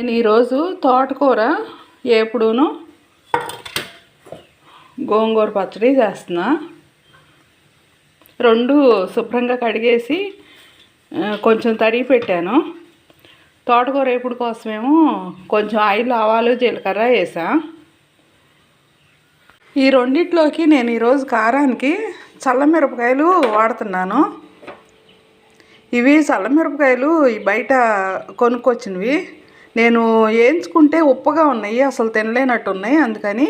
నేను ఈరోజు తోటకూర ఏపుడును గోంగూర పచ్చడి చేస్తున్నా. రెండు శుభ్రంగా కడిగేసి కొంచెం తరిగి పెట్టాను. తోటకూర ఏపుడు కోసమేమో కొంచెం ఆయిల్ ఆవాలు జీలకర్ర వేసా. ఈ రెండిట్లోకి నేను ఈరోజు కారానికి చల్లమిరపకాయలు వాడుతున్నాను. ఇవి చల్లమిరపకాయలు బయట కొనుక్కొచ్చినవి. నేను వేయించుకుంటే ఉప్పగా ఉన్నాయి అసలు తినలేనట్టు ఉన్నాయి అందుకని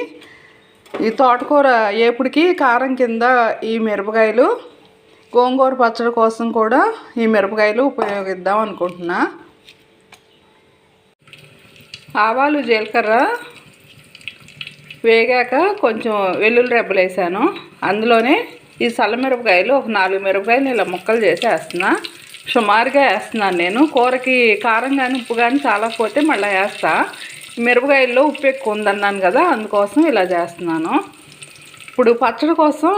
ఈ తోటకూర ఏపుడికి కారం కింద ఈ మిరపకాయలు గోంగూర పచ్చడి కోసం కూడా ఈ మిరపకాయలు ఉపయోగిద్దాం అనుకుంటున్నా. ఆవాలు జీలకర్ర వేగాక కొంచెం వెల్లుల్లి రెబ్బలు వేసాను. అందులోనే ఈ సల్ల మిరపకాయలు ఒక నాలుగు మిరపకాయలు ఇలా ముక్కలు చేసి వేస్తున్నా సుమారుగా వేస్తున్నాను నేను. కూరకి కారం కానీ ఉప్పు కానీ చాలా పోతే మళ్ళీ వేస్తా. మిరపకాయల్లో ఉప్పు ఎక్కువ ఉందన్నాను కదా అందుకోసం ఇలా చేస్తున్నాను. ఇప్పుడు పచ్చడి కోసం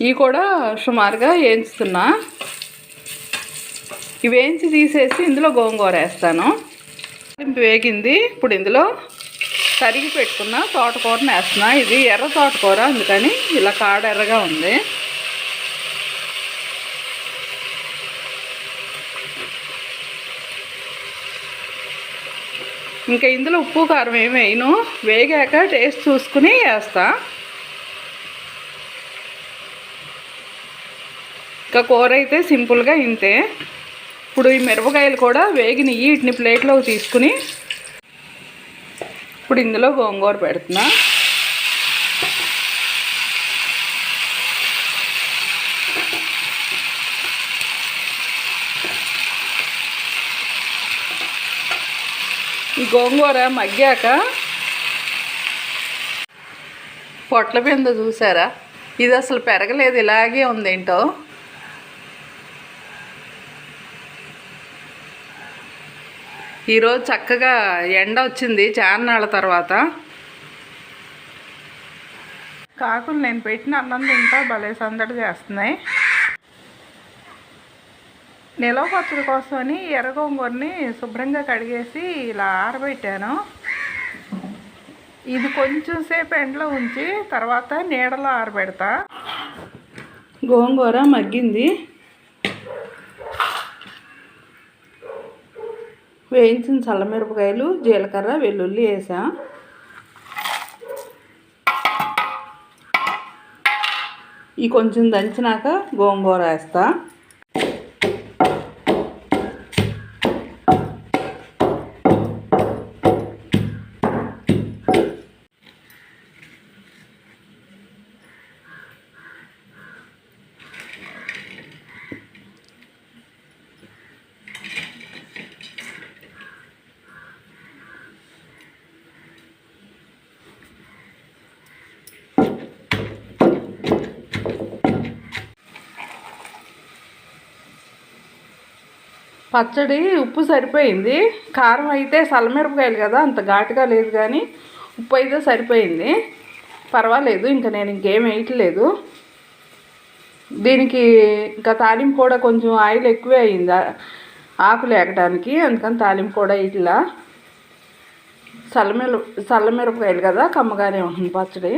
ఇవి కూడా సుమారుగా వేయించుతున్నా. ఇవి వేయించి తీసేసి ఇందులో గోంగూర వేస్తాను. వేగింది. ఇప్పుడు ఇందులో తరిగి పెట్టుకున్న తోటకూరని వేస్తున్నా. ఇది ఎర్ర తోటకూర అందుకని ఇలా కాడ ఎర్రగా ఉంది. ఇంకా ఇందులో ఉప్పు కారం ఏమి వేయను. వేగాక టేస్ట్ చూసుకుని వేస్తా. ఇంకా కూర అయితే సింపుల్గా ఇంతే. ఇప్పుడు ఈ మిరపకాయలు కూడా వేగినవి వీటిని ప్లేట్లోకి తీసుకుని ఇప్పుడు ఇందులో గోంగూర పెడుతున్నా. ఈ గోంగూర మగ్గాక పొట్ల బింద చూసారా? ఇది అసలు పెరగలేదు ఇలాగే ఉంది ఏంటో ఈరోజు చక్కగా ఎండ వచ్చింది చాన్నాళ్ళ తర్వాత. కాకులు నేను పెట్టిన అన్నం తింటా భలే సందడి చేస్తున్నాయి. నిలవ పచ్చడి కోసమని ఎర్రగొంగూరని శుభ్రంగా కడిగేసి ఇలా ఆరబెట్టాను. ఇది కొంచెం సేపు ఎండలో ఉంచి తర్వాత నీడలో ఆరబెడతా. గోంగూర మగ్గింది. వేయించిన చల్లమిరపకాయలు జీలకర్ర వెల్లుల్లి వేసా. ఈ కొంచెం దంచినాక గోంగూర వేస్తా. పచ్చడి ఉప్పు సరిపోయింది. కారం అయితే సల్లమిరపకాయలు కదా అంత ఘాటుగా లేదు కానీ ఉప్పు అయితే సరిపోయింది. పర్వాలేదు ఇంకా నేను ఇంకేం వేయట్లేదు. దీనికి ఇంకా తాలింపు కూడా కొంచెం ఆయిల్ ఎక్కువే అయింది ఆకులు ఎగటానికి అందుకని తాలింపు కూడా ఇట్లా చల్లమిర చల్లమిరపకాయలు కదా కమ్మగానే ఉంటుంది పచ్చడి.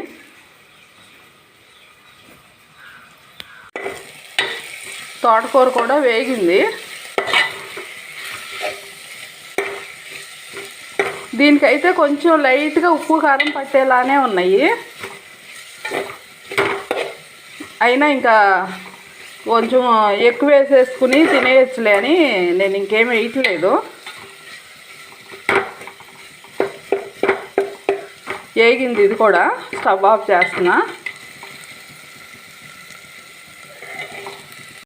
తోటకూర కూడా వేగింది. దీనికైతే కొంచెం లైట్గా ఉప్పు కారం పట్టేలానే ఉన్నాయి. అయినా ఇంకా కొంచెం ఎక్కువ వేసేసుకుని తినేయచ్చులే అని నేను ఇంకేం వేయట్లేదు. వేగింది ఇది కూడా స్టవ్ ఆఫ్ చేస్తున్నా.